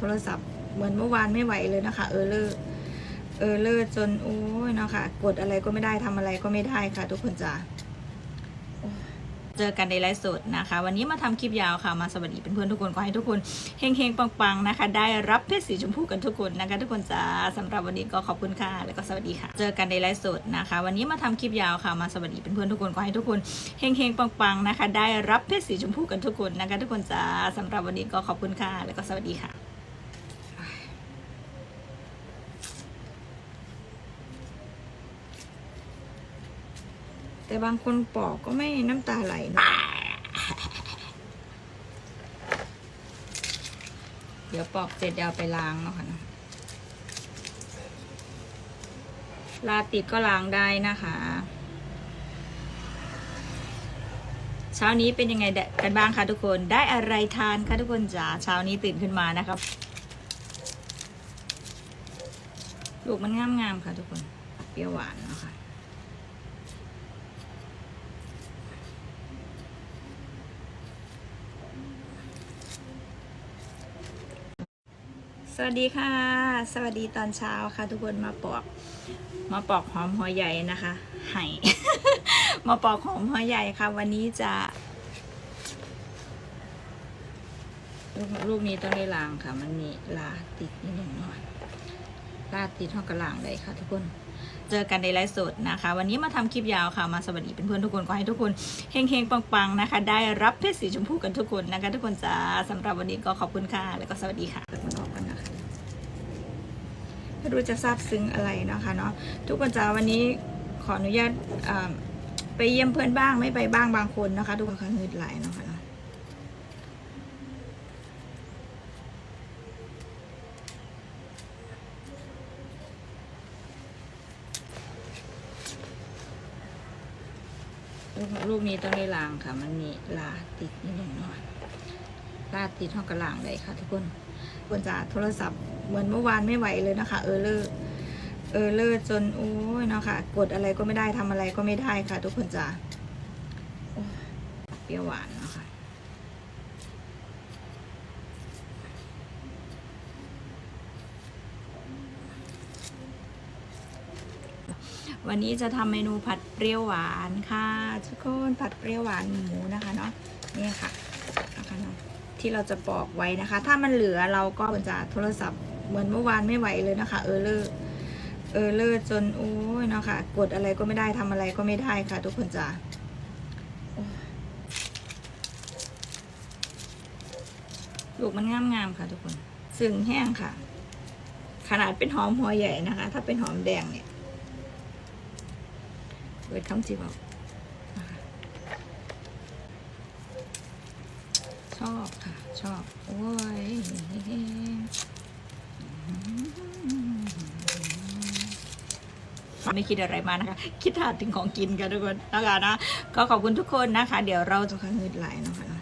โทรศัพท์เหมือนเมื่อวานไม่ไหวเลยนะคะ เออเลอร์เออเลอร์จนโอ้ยเนาะค่ะ กดอะไรก็ไม่ได้ทำอะไรก็ไม่ได้ค่ะ ทุกคนจ้าเจอกันในไลฟ์สดนะคะ วันนี้มาทำคลิปยาวค่ะ มาสวัสดีเป็นเพื่อนทุกคนก็ให้ทุกคนเฮงๆปังๆนะคะ ได้รับเพชรสีชมพูกันทุกคนนะคะ ทุกคนจ้าสำหรับวันนี้ก็ขอบคุณค่ะ แล้วก็สวัสดีค่ะ เจอกันในไลฟ์สดนะคะ วันนี้มาทำคลิปยาวค่ะ มาสวัสดีเป็นเพื่อนทุกคนก็ให้ทุกคนเฮงๆปังๆนะคะ ได้รับเพชรสีชมพูกันทุกคนนะคะ ทุกคนจ้าสำหรับวันนี้ก็ขอบคุณค่ะ แล้วก็สวัสดีค่ะ แต่บางคนปอกก็ไม่น้ำตาไหลนะเดี๋ยวปอกเสร็จเดี๋ยวไปล้างเนาะค่ะนะลาติดก็ล้างได้นะคะ เช้านี้เป็นยังไงกันบ้างคะทุกคนได้อะไรทานคะทุกคนจ๋าเช้านี้ตื่นขึ้นมานะครับลูกมันงามๆค่ะทุกคนเปรี้ยวหวานเนาะค่ะ วัสดีค่ะ สวัสดีตอนเช้าค่ะ ทุกคนมาปอก มาปอกหอมหัวใหญ่นะคะไห่มาปอกหอมหัวใหญ่ค่ะ วันนี้จะลูกลูกนี้ต้องได้ล้างค่ะ มันมีลาติดนิดหนึ่งหน่อยลาติดห้องกระลางได้ค่ะ ทุกคนเจอกันในไลฟ์สดนะคะ วันนี้มาทำคลิปยาวค่ะมาสวัสดีเป็นเพื่อนทุกคนก็ให้ทุกคนเฮงๆปังๆนะคะ ได้รับเพชรสีชมพูกันทุกคนนะคะ ทุกคนจ้าสำหรับวันนี้ก็ขอบคุณค่ะแล้วก็สวัสดีค่ะ ไม่รู้จะทราบซึ้งอะไรนะคะเนาะทุกคนจ้าวันนี้ขออนุญาตไปเยี่ยมเพื่อนบ้างไม่ไปบ้างบางคนนะคะ ทุกคนค่ะเงืดไหลเนาะคะเนาะลูกลูกนี้ต้องได้ล้างค่ะ มันมีลาติดนิดหนึ่งหน่อยลาติดห้องกระลางได้ค่ะ ทุกคนควรจะโทรศัพท์ เหมือนเมื่อวานไม่ไหวเลยนะคะ เออเลอร์เออเลอร์จนโอ้ยเนาะค่ะ กดอะไรก็ไม่ได้ทำอะไรก็ไม่ได้ค่ะ ทุกคนจ้าเปรี้ยวหวานเนาะค่ะวันนี้จะทำเมนูผัดเปรี้ยวหวานค่ะ ทุกคนผัดเปรี้ยวหวานหมูนะคะเนาะนี่ค่ะนะคะเนาะที่เราจะปอกไว้นะคะ ถ้ามันเหลือเราก็จะโทรศัพท์ เหมือนเมื่อวานไม่ไหวเลยนะคะ เออเลอร์เออเลอร์จนโอ้ยนะคะกดอะไรก็ไม่ได้ทำอะไรก็ไม่ได้ค่ะ ทุกคนจ้าลูกมันงามๆค่ะ ทุกคนซึ่งแห้งค่ะ ขนาดเป็นหอมหัวใหญ่นะคะ ถ้าเป็นหอมแดงเนี่ยเวทคำจีบอกชอบค่ะ ชอบ โอ้ย ไม่คิดอะไรมานะคะ คิดถาดถึงของกินกันทุกคนนะคะนะ ก็ขอบคุณทุกคนนะคะ เดี๋ยวเราจะคันเงินไหลนะคะนะ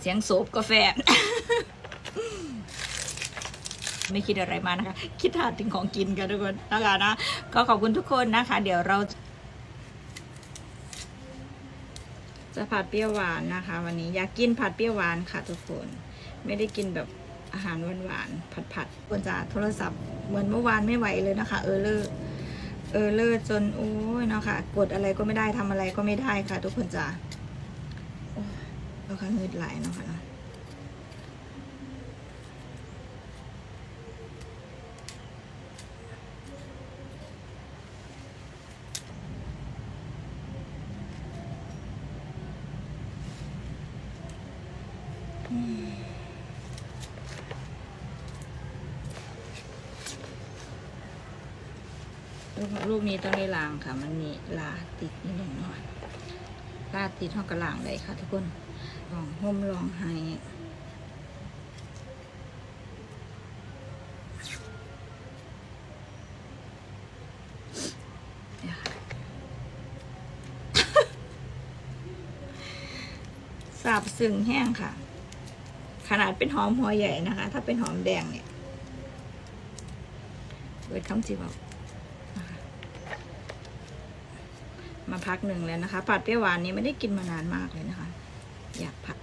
เสียงโซบกาแฟ ไม่คิดอะไรมานะคะ คิดถาดถึงของกินกันทุกคนนะคะนะ ก็ขอบคุณทุกคนนะคะ เดี๋ยวเราจะผัดเปรี้ยวหวานนะคะ วันนี้อยากกินผัดเปรี้ยวหวานค่ะทุกคน ไม่ได้กินแบบอาหารหวานๆผัดผัดๆควรจะโทรศัพท์เหมือนเมื่อวานไม่ไหวเลยนะคะ เออเลอร์เออเลอร์จนโอ้ยเนาะค่ะ กดอะไรก็ไม่ได้ทำอะไรก็ไม่ได้ค่ะ ทุกคนจ้าโอ้ยเราค่ะเงืดไหลเนาะค่ะ เนาะลูกนี้ต้องได้ล้างค่ะ มันมีลาติดนิดหน่อยลาติดห้องกระลางได้ค่ะ ทุกคนลองห่มลองให้เดี๋ยวค่ะสาบซึ้งแห้งค่ะ ขนาดเป็นหอมหัวใหญ่นะคะ ถ้าเป็นหอมแดงเนี่ยเบิดคำจีบอกนะคะ มาพักหนึ่งแล้วนะคะผัดเปรี้ยวหวานนี้ไม่ได้กินมานานมากเลยนะคะ อยากผัด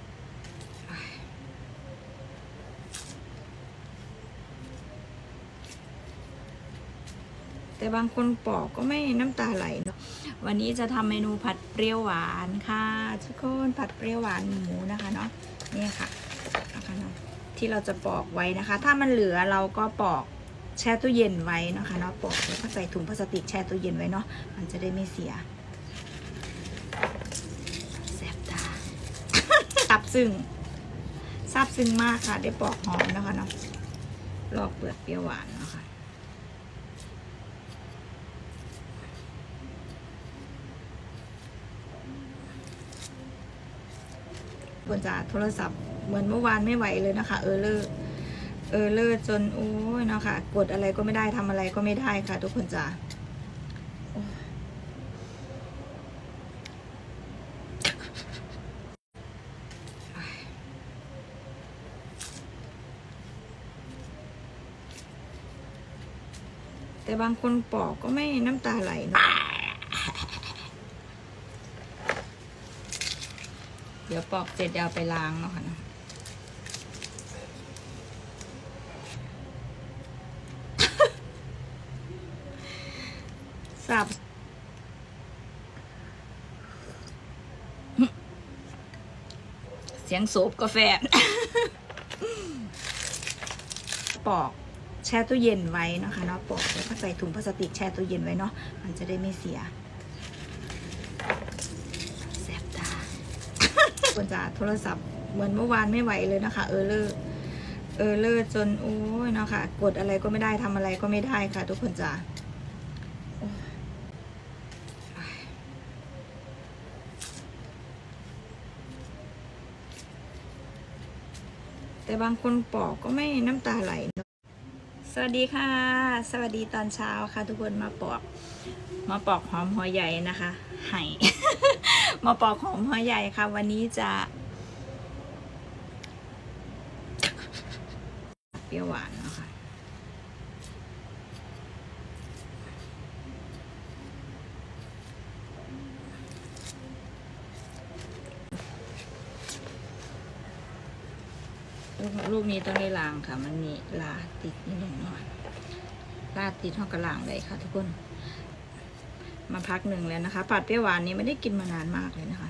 แต่บางคนปอกก็ไม่น้ำตาไหลเนอะวันนี้จะทำเมนูผัดเปรี้ยวหวานค่ะทุกคนผัดเปรี้ยวหวานหมูนะคะเนาะนี่ค่ะนะคะเนาะที่เราจะปอกไว้นะคะ ถ้ามันเหลือเราก็ปอกแช่ตู้เย็นไว้นะคะเนาะปอกแล้วก็ใส่ถุงพลาสติกแช่ตู้เย็นไว้เนาะมันจะได้ไม่เสียแสบตา ซับซึ้งซับซึ้งมากค่ะ ได้ปอกหอมนะคะเนาะลอกเปลือกเปรี้ยวหวานนะคะบนจากโทรศัพท์เหมือนเมื่อวานไม่ไหวเลยนะคะ เออเลอร์เออเลอร์จนโอ้ยเนาะค่ะกดอะไรก็ไม่ได้ทำอะไรก็ไม่ได้ค่ะ ทุกคนจ้าโอ้ยแต่ บางคนปอกก็ไม่น้ำตาไหลเนอะเดี๋ยวปอกเสร็จเดี๋ยวเอาไปล้างเนาะค่ะเนาะสับเสียงสูบกาแฟ ปอก แช่ตู้เย็นไว้นะคะเนาะปอกแล้วก็ใส่ถุงพลาสติกแช่ตู้เย็นไว้เนาะมันจะได้ไม่เสียแสบตาบนจาโทรศัพท์เหมือนเมื่อวานไม่ไหวเลยนะคะ เออเลอร์เออเลอร์จนโอ้ยเนาะค่ะ กดอะไรก็ไม่ได้ทำอะไรก็ไม่ได้ค่ะ ทุกคนจ้าแต่บางคนปอกก็ไม่น้ำตาไหล สวัสดีค่ะ สวัสดีตอนเช้าค่ะ ทุกคนมาปอก มาปอกหอมหัวใหญ่นะคะไห่มาปอกหอมหัวใหญ่ค่ะ วันนี้จะเปรี้ยวหวานเนาะคะ ลูกลูกนี้ต้องได้ล้างค่ะ มันมีลาติดนิดหน่อยลาติดห้องกระล้างเลยค่ะ ทุกคน มาพักหนึ่งแล้วนะคะผัดเปรี้ยวหวานนี้ไม่ได้กินมานานมากเลยนะคะ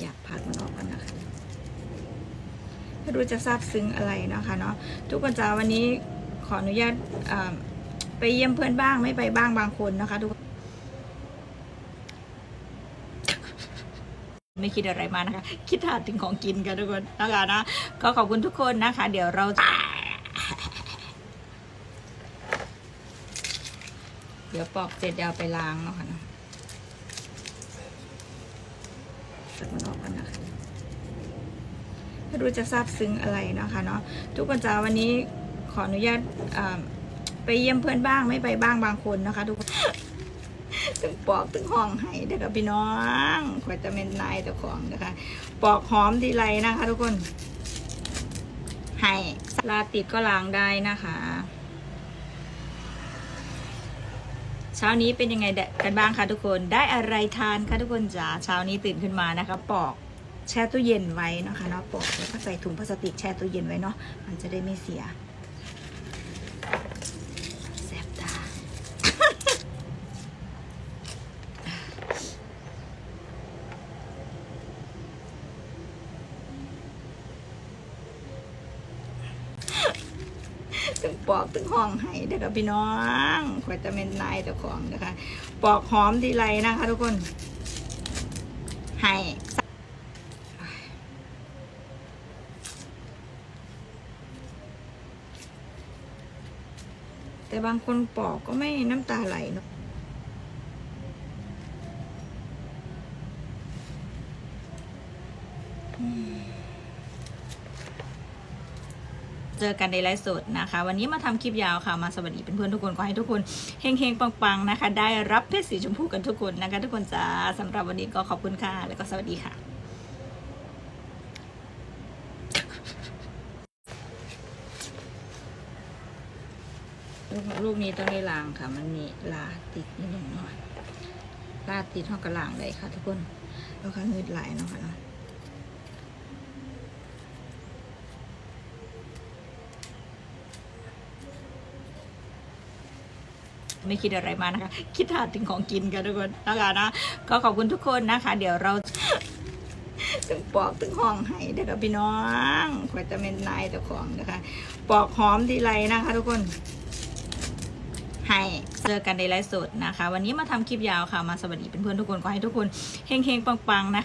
อยากพักมันออกกันนะคะไม่รู้จะทราบซึ้งอะไรนะคะเนาะทุกคนจ้าวันนี้ขออนุญาตไปเยี่ยมเพื่อนบ้างไม่ไปบ้างบางคนนะคะ ทุกคน ไม่คิดอะไรมานะคะ คิดถาดถึงของกินกันทุกคนนะคะนะก็ขอบคุณทุกคนนะคะ เดี๋ยวเราจะเดี๋ยวปอกเสร็จเดี๋ยวไปล้างเนาะค่ะเนาะตัดมันออกกันนะคะไม่รู้จะทราบซึ้งอะไรนะคะเนาะทุกคนจ้าวันนี้ขออนุญาตไปเยี่ยมเพื่อนบ้างไม่ไปบ้างบางคนนะคะ ทุกคน ถึงปอกถึงห้องให้เด้อค่ะพี่น้องขอยจะเป็นนายเจ้าของนะคะ ปอกหอมทีไรนะคะ ทุกคน ให้ลาติดก็ล้างได้นะคะ เช้านี้เป็นยังไงกันบ้างคะทุกคนได้อะไรทานคะทุกคนจ๋าเช้านี้ตื่นขึ้นมานะคะ ปอกแช่ตู้เย็นไว้นะคะเนาะปอกแล้วก็ใส่ถุงพลาสติกแช่ตู้เย็นไว้เนาะมันจะได้ไม่เสียแสบตา ถึงป อกถึงห้องให้เด้อค่ะพี่น้องขอยจะเป็นนายเจ้าของนะคะ ปอกหอมทีไรนะคะทุกคนให้แต่บางคนปอกก็ไม่น้ำตาไหลเนอะอืม เจอกันในไลฟ์สดนะคะ วันนี้มาทำคลิปยาวค่ะมาสวัสดีเป็นเพื่อนทุกคนขอให้ทุกคนเฮงๆปังๆนะคะ ได้รับเพชรสีชมพูกันทุกคนนะคะ ทุกคนจ้าสำหรับวันนี้ก็ขอบคุณค่ะ แล้วก็สวัสดีค่ะลูกนี้ต้องได้ล้างค่ะ มันมีลาติดนิดหน่อยลาติดห้องกระลางได้ค่ะ ทุกคนแล้วก็งืดไหลเนาะค่ะเนาะ ไม่คิดอะไรมานะคะ คิดหาถึงของกินกันทุกคนนะคะนะก็ขอบคุณทุกคนนะคะ เดี๋ยวเราถึงปอกถึงห้องให้เด้อค่ะพี่น้องคอยจะเป็นนายเจ้าของนะคะ ปอกหอมทีไรนะคะ ทุกคนให้เจอกันในไลฟ์สดนะคะ วันนี้มาทำคลิปยาวค่ะมาสวัสดีเพื่อนๆทุกคนขอให้ทุกคนเฮงๆปังๆนะคะ